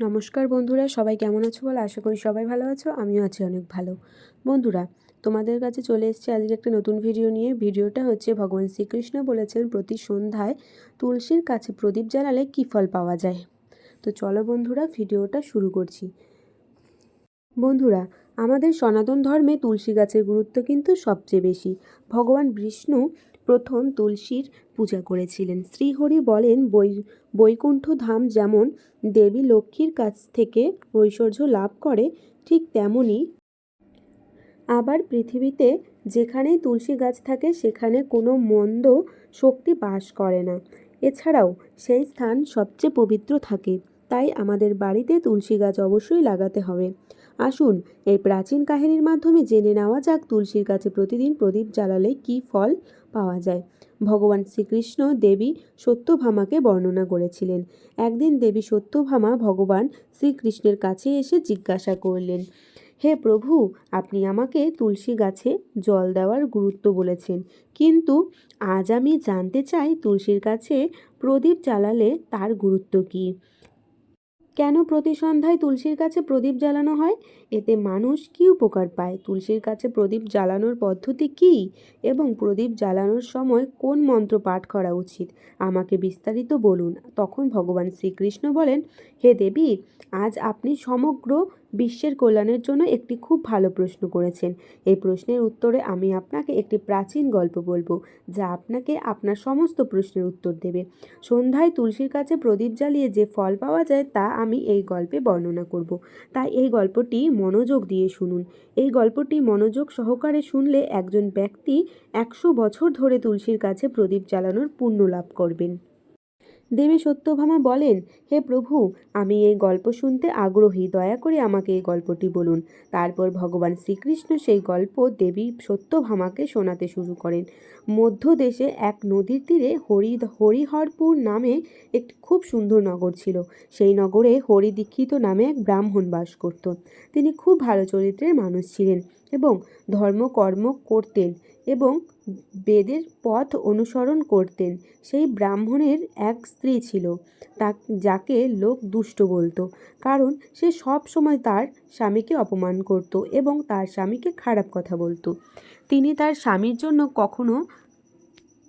নমস্কার বন্ধুরা, সবাই কেমন আছো বলো? আশা করি সবাই ভালো আছো, আমিও আছি অনেক ভালো। বন্ধুরা, তোমাদের কাছে চলে এসেছে আজকে একটা নতুন ভিডিও নিয়ে। ভিডিওটা হচ্ছে ভগবান শ্রীকৃষ্ণ বলেছেন প্রতি সন্ধ্যায় তুলসীর কাছে প্রদীপ জ্বালালে কী ফল পাওয়া যায়? তো চলো বন্ধুরা, ভিডিওটা শুরু করছি। বন্ধুরা, আমাদের সনাতন ধর্মে তুলসী গাছের গুরুত্ব কিন্তু সবচেয়ে বেশি। ভগবান বিষ্ণু প্রথম তুলসীর পূজা করেছিলেন। শ্রীহরি বলেন, বৈ বৈকুণ্ঠ ধাম যেমন দেবী লক্ষ্মীর কাছ থেকে ঐশ্বর্য লাভ করে, ঠিক তেমনই আবার পৃথিবীতে যেখানেই তুলসী গাছ থাকে, সেখানে কোনো মন্দ শক্তি বাস করে না। এছাড়াও সেই স্থান সবচেয়ে পবিত্র থাকে, তাই আমাদের বাড়িতে তুলসী গাছ অবশ্যই লাগাতে হবে। আসুন, এই প্রাচীন কাহিনীর মাধ্যমে জেনে নেওয়া যাক তুলসীর গাছে প্রতিদিন প্রদীপ জ্বালালে কী ফল পাওয়া যায়। ভগবান শ্রীকৃষ্ণ দেবী সত্যভামাকে বর্ণনা করেছিলেন। একদিন দেবী সত্যভামা ভগবান শ্রীকৃষ্ণের কাছে এসে জিজ্ঞাসা করলেন, হে প্রভু, আপনি আমাকে তুলসী গাছে জল দেওয়ার গুরুত্ব বলেছেন। কিন্তু আজ আমি জানতে চাই তুলসীর কাছে প্রদীপ জ্বালালে তার গুরুত্ব কী? কেন প্রতি সন্ধ্যায় তুলসীর কাছে প্রদীপ জ্বালানো হয়? এতে মানুষ কি উপকার পায়? তুলসীর কাছে প্রদীপ জ্বালানোর পদ্ধতি কি? এবং প্রদীপ জ্বালানোর সময় কোন মন্ত্র পাঠ করা উচিত? আমাকে বিস্তারিত বলুন। তখন ভগবান শ্রীকৃষ্ণ বলেন, হে দেবী, আজ আপনি সমগ্র বিশ্বের কল্যাণের জন্য একটি খুব ভালো প্রশ্ন করেছেন। এই প্রশ্নের উত্তরে আমি আপনাকে একটি প্রাচীন গল্প বলব, যা আপনাকে আপনার সমস্ত প্রশ্নের উত্তর দেবে। সন্ধ্যায় তুলসীর কাছে প্রদীপ জ্বালিয়ে যে ফল পাওয়া যায় তা আমি এই গল্পে বর্ণনা করব। তাই এই গল্পটি মনোযোগ দিয়ে শুনুন। এই গল্পটি মনোযোগ সহকারে শুনলে একজন ব্যক্তি একশো বছর ধরে তুলসীর কাছে প্রদীপ জ্বালানোর পুণ্য লাভ করবেন। দেবী সত্যভামা বলেন, হে প্রভু, আমি এই গল্প শুনতে আগ্রহী, দয়া করে আমাকে এই গল্পটি বলুন। তারপর ভগবান শ্রীকৃষ্ণ সেই গল্প দেবী সত্যভামাকে শোনাতে শুরু করেন। মধ্যদেশে এক নদীর তীরে হরি, হরিহরপুর নামে একটি খুব সুন্দর নগর ছিল। সেই নগরে হরিদীক্ষিত নামে এক ব্রাহ্মণ বাস করত। তিনি খুব ভালো চরিত্রের মানুষ ছিলেন এবং ধর্মকর্ম করতেন। এবং বেদের পথ অনুসরণ করতেন। সেই ব্রাহ্মণের এক স্ত্রী ছিল, তা, যাকে লোক দুষ্ট বলতো, কারণ সে সব সময় তার স্বামীকে অপমান করত এবং তার স্বামীকে খারাপ কথা বলতো। তিনি তার স্বামীর জন্য কখনো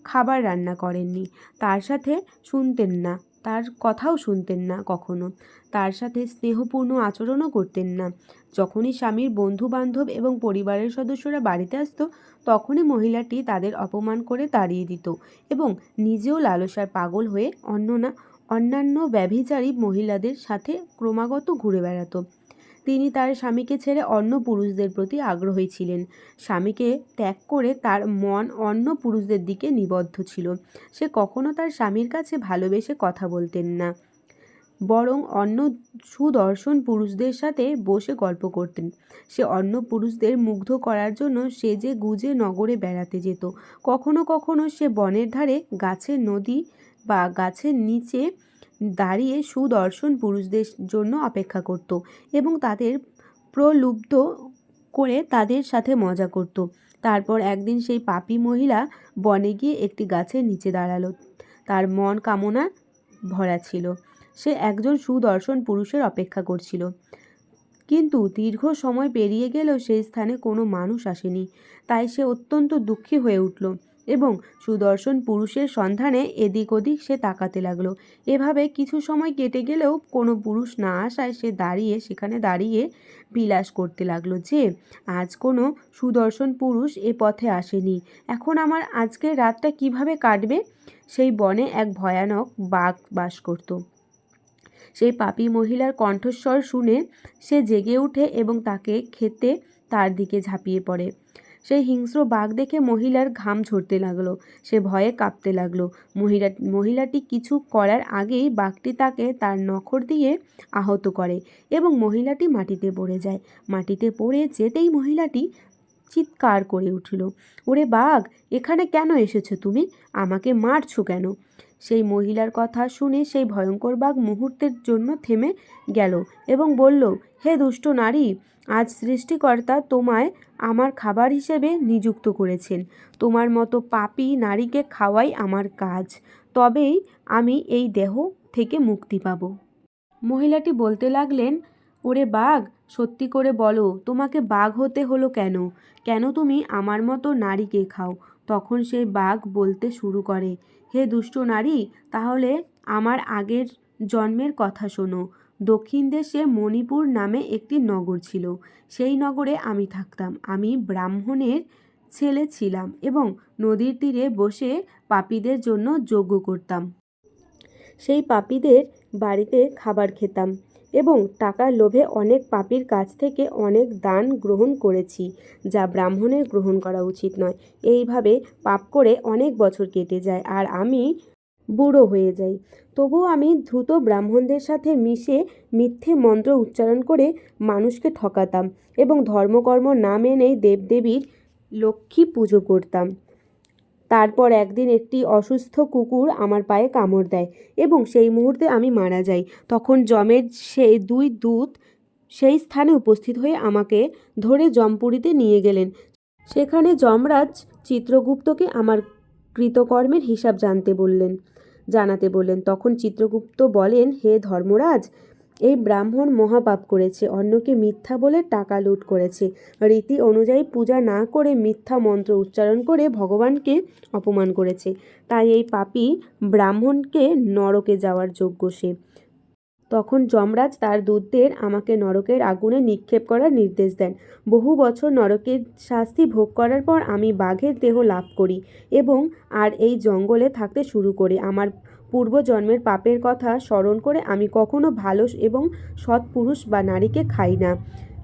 খাবার রান্না করেননি, তার সাথে শুনতেন না। তার কথাও শুনতেন না কখনো। তার সাথে স্নেহপূর্ণ আচরণও করতেন না। যখনই স্বামীর বন্ধু বান্ধব এবং পরিবারের সদস্যরা বাড়িতে আসতো, তখনই মহিলাটি তাদের অপমান করে তাড়িয়ে দিত এবং নিজেও লালসায় পাগল হয়ে অন্য না অন্যান্য ব্যভিচারী মহিলাদের সাথে ক্রমাগত ঘুরে বেড়াতো। তিনি তার স্বামীকে ছেড়ে অন্য পুরুষদের প্রতি আগ্রহী ছিলেন। স্বামীকে ত্যাগ করে তার মন অন্য পুরুষদের দিকে নিবদ্ধ ছিল। সে কখনো তার স্বামীর কাছে ভালোবেসে কথা বলতেন না। বরং অন্য সুদর্শন পুরুষদের সাথে বসে গল্প করতেন। সে অন্য পুরুষদের মুগ্ধ করার জন্য সে যে গুজে নগরে বেড়াতে যেত। কখনো কখনো সে বনের ধারে গাছের নদী বা গাছের নিচে দাঁড়িয়ে সুদর্শন পুরুষদের জন্য অপেক্ষা করত এবং তাদের প্রলুব্ধ করে তাদের সাথে মজা করত। তারপর একদিন সেই পাপি মহিলা বনে গিয়ে একটি গাছের নিচে দাঁড়াল। তার মন কামনা ভরা ছিল। সে একজন সুদর্শন পুরুষের অপেক্ষা করছিল। কিন্তু দীর্ঘ সময় পেরিয়ে গেলেও সেই স্থানে কোনো মানুষ আসেনি। তাই সে অত্যন্ত দুঃখী হয়ে উঠল। এবং সুদর্শন পুরুষের সন্ধানে এদিক ওদিক সে তাকাতে লাগল। এভাবে কিছু সময় কেটে গেলেও কোনো পুরুষ না আসায় সে দাঁড়িয়ে, সেখানে দাঁড়িয়ে বিলাস করতে লাগল যে, আজ কোনো সুদর্শন পুরুষ এ পথে আসেনি। এখন আমার আজকের রাতটা কীভাবে কাটবে? সেই বনে এক ভয়ানক বাঘ বাস করতো। সেই পাপি মহিলার কণ্ঠস্বর শুনে সে জেগে ওঠে এবং তাকে খেতে তার দিকে ঝাঁপিয়ে পড়ে। সেই হিংস্র বাঘ দেখে মহিলার ঘাম ঝরতে লাগল। সে ভয়ে কাঁপতে লাগল। মহিলা, মহিলাটি কিছু করার আগেই বাঘটি তাকে তার নখর দিয়ে আহত করে এবং মহিলাটি মাটিতে পড়ে যায়। মাটিতে পড়ে যেতেই মহিলাটি চিৎকার করে উঠল, ওরে বাঘ, এখানে কেন এসেছ তুমি? আমাকে মারছো কেন? সেই মহিলার কথা শুনে সেই ভয়ঙ্কর বাঘ মুহূর্তের জন্য থেমে গেল এবং বলল, হে দুষ্ট নারী, আজ সৃষ্টিকর্তা তোমায় আমার খাবার হিসেবে নিযুক্ত করেছেন। তোমার মতো পাপি নারীকে খাওয়াই আমার কাজ। তবেই আমি এই দেহ থেকে মুক্তি পাব। মহিলাটি বলতে লাগলেন ওরে বাঘ, সত্যি করে বলো, তোমাকে বাঘ হতে হলো কেন? কেন তুমি আমার মতো নারীকে খাও? তখন সেই বাঘ বলতে শুরু করে, হে দুষ্ট নারী, তাহলে আমার আগের জন্মের কথা শোনো। দক্ষিণ দেশে মণিপুর নামে একটি নগর ছিল। সেই নগরে আমি থাকতাম। আমি ব্রাহ্মণের ছেলে ছিলাম এবং নদীর তীরে বসে পাপীদের জন্য যজ্ঞ করতাম। সেই পাপীদের বাড়িতে খাবার খেতাম। এবং টাকার লোভে অনেক পাপীর কাছ থেকে অনেক দান গ্রহণ করেছি, যা ব্রাহ্মণের গ্রহণ করা উচিত নয়। এইভাবে পাপ করে অনেক বছর কেটে যায় আর আমি বুড়ো হয়ে যাই। তবুও আমি দ্রুত ব্রাহ্মণদের সাথে মিশে মিথ্যে মন্ত্র উচ্চারণ করে মানুষকে ঠকাতাম এবং ধর্মকর্ম না মেনেই দেবদেবীর লক্ষ্মী পুজো করতাম। তারপর একদিন একটি অসুস্থ কুকুর আমার পায়ে কামড় দেয় এবং সেই মুহূর্তে আমি মারা যাই। তখন যমের সেই দুই দূত সেই স্থানে উপস্থিত হয়ে আমাকে ধরে জমপুরীতে নিয়ে গেলেন। সেখানে যমরাজ চিত্রগুপ্তকে আমার কৃতকর্মের হিসাব জানতে বললেন, জানাতে বললেন। তখন চিত্রগুপ্ত বলেন, হে ধর্মরাজ এই ব্রাহ্মণ মহাপাপ করেছে, অন্যকে মিথ্যা বলে টাকা লুট করেছে। রীতি অনুযায়ী পূজা না করে মিথ্যা মন্ত্র উচ্চারণ করে ভগবানকে অপমান করেছে। তাই এই পাপী ব্রাহ্মণকে নরকে যাওয়ার যোগ্য সে। তখন যমরাজ তার দূতদের আমাকে নরকের আগুনে নিক্ষেপ করার নির্দেশ দেন। বহু বছর নরকের শাস্তি ভোগ করার পর আমি বাঘের দেহ লাভ করি এবং আর এই জঙ্গলে থাকতে শুরু করি। আমার পূর্বজন্মের পাপের কথা স্মরণ করে আমি কখনো ভালো এবং সৎ পুরুষ বা নারীকে খাই না।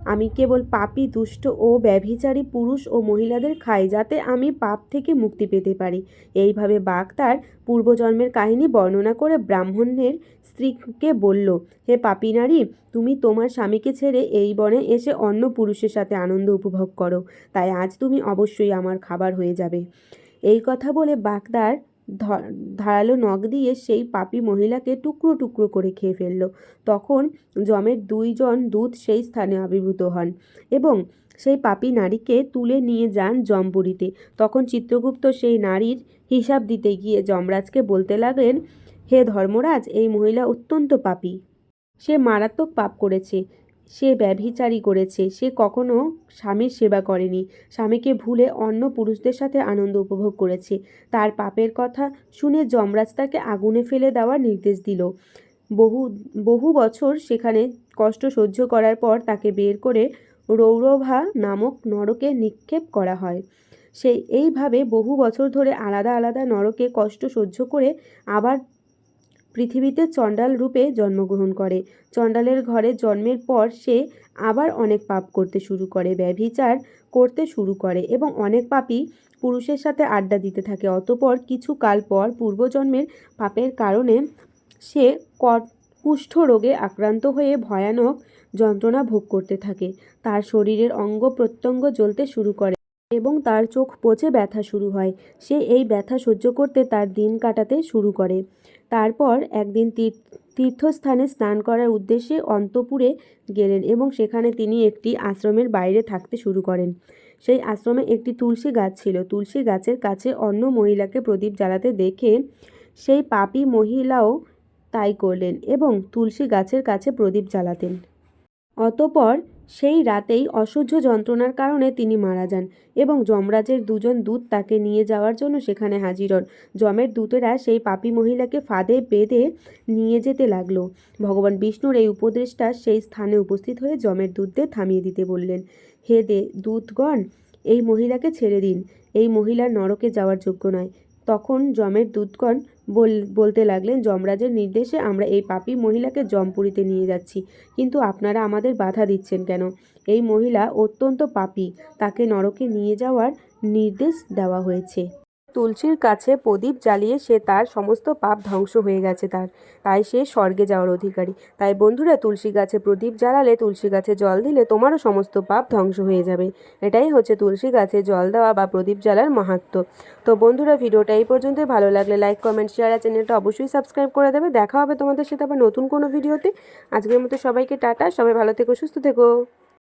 আমি কেবল পাপী, দুষ্ট ও ব্যভিচারী পুরুষ ও মহিলাদের খাই যাতে আমি পাপ থেকে মুক্তি পেতে পারি। এইভাবে বাঘ তার পূর্বজন্মের কাহিনী বর্ণনা করে ব্রাহ্মণের স্ত্রীকে বলল, হে পাপী নারী, তুমি তোমার স্বামীকে ছেড়ে এই বনে এসে অন্য পুরুষের সাথে আনন্দ উপভোগ করো। তাই আজ তুমি অবশ্যই আমার খাবার হয়ে যাবে। এই কথা বলে বাগদার ধারালো নখ দিয়ে সেই পাপি মহিলাকে টুকরো টুকরো করে খেয়ে ফেলল। তখন যমের দুইজন দূত সেই স্থানে আবির্ভূত হন এবং সেই পাপি নারীকে তুলে নিয়ে যান জমপুরীতে তখন চিত্রগুপ্ত সেই নারীর হিসাব দিতে গিয়ে যমরাজকে বলতে লাগলেন, হে ধর্মরাজ, এই মহিলা অত্যন্ত পাপি। সে মারাত্মক পাপ করেছে। সে ব্যভিচারী করেছে। সে কখনো স্বামীর সেবা করেনি। স্বামীকে ভুলে অন্য পুরুষদের সাথে আনন্দ উপভোগ করেছে। তার পাপের কথা শুনে যমরাজ তাকে আগুনে ফেলে দেওয়ার নির্দেশ দিল। বহু বহু বছর সেখানে কষ্ট সহ্য করার পর তাকে বের করে রৌরভা নামক নরকে নিক্ষেপ করা হয়। সেই এইভাবে বহু বছর ধরে আলাদা আলাদা নরকে কষ্ট সহ্য করে আবার পৃথিবীতে চণ্ডাল রূপে জন্মগ্রহণ করে। চণ্ডালের ঘরে জন্মের পর সে আবার অনেক পাপ করতে শুরু করে, ব্যভিচার করতে শুরু করে এবং অনেক পাপই পুরুষের সাথে আড্ডা দিতে থাকে। অতপর কিছু কাল পর পূর্বজন্মের পাপের কারণে সে কুষ্ঠ রোগে আক্রান্ত হয়ে ভয়ানক যন্ত্রণা ভোগ করতে থাকে। তার শরীরের অঙ্গ প্রত্যঙ্গ জ্বলতে শুরু করে এবং তার চোখ পচে ব্যথা শুরু হয়। সে এই ব্যথা সহ্য করতে তার দিন কাটাতে শুরু করে। তারপর একদিন তীর্থস্থানে স্নান করার উদ্দেশ্যে অন্তপুরে গেলেন এবং সেখানে তিনি একটি আশ্রমের বাইরে থাকতে শুরু করেন। সেই আশ্রমে একটি তুলসী গাছ ছিল। তুলসী গাছের কাছে অন্য মহিলাকে প্রদীপ জ্বালাতে দেখে সেই পাপি মহিলাও তাই করলেন এবং তুলসী গাছের কাছে প্রদীপ জ্বালাতেন। অতপর সেই রাতেই অসহ্য যন্ত্রণার কারণে তিনি মারা যান এবং যমরাজের দুজন দূত তাকে নিয়ে যাওয়ার জন্য সেখানে হাজির হন। যমের দূতেরা সেই পাপি মহিলাকে ফাঁদে বেঁধে নিয়ে যেতে লাগল। ভগবান বিষ্ণুর এই উপদেশটা সেই স্থানে উপস্থিত হয়ে যমের দূতদের থামিয়ে দিতে বললেন, হে দে, দূতগণ, এই মহিলাকে ছেড়ে দিন। এই মহিলার নরকে যাওয়ার যোগ্য নয়। তখন যমের দূতগণ বলতে লাগলেন, যমরাজের নির্দেশে আমরা এই পাপী মহিলাকে জমপুরিতে নিয়ে যাচ্ছি। কিন্তু আপনারা আমাদের বাধা দিচ্ছেন কেন? এই মহিলা অত্যন্ত পাপী। তাকে নরকে নিয়ে যাওয়ার নির্দেশ দেওয়া হয়েছে। তুলসীর কাছে প্রদীপ জ্বালিয়ে সে তার সমস্ত পাপ ধ্বংস হয়ে গেছে তার। তাই সে স্বর্গে যাওয়ার অধিকারী। তাই বন্ধুরা, তুলসী গাছে প্রদীপ জ্বালালে, তুলসী গাছে জল দিলে তোমারও সমস্ত পাপ ধ্বংস হয়ে যাবে। এটাই হচ্ছে তুলসী গাছে জল দেওয়া বা প্রদীপ জ্বালার মাহাত্ম। তো বন্ধুরা, ভিডিওটা এই পর্যন্তই। ভালো লাগলে লাইক কমেন্ট শেয়ার আর চ্যানেলটা অবশ্যই সাবস্ক্রাইব করে দেবে। দেখা হবে তোমাদের সাথে আবার নতুন কোনো ভিডিওতে। আজকের মতো সবাইকে টাটা। সবাই ভালো থেকো, সুস্থ থেকো।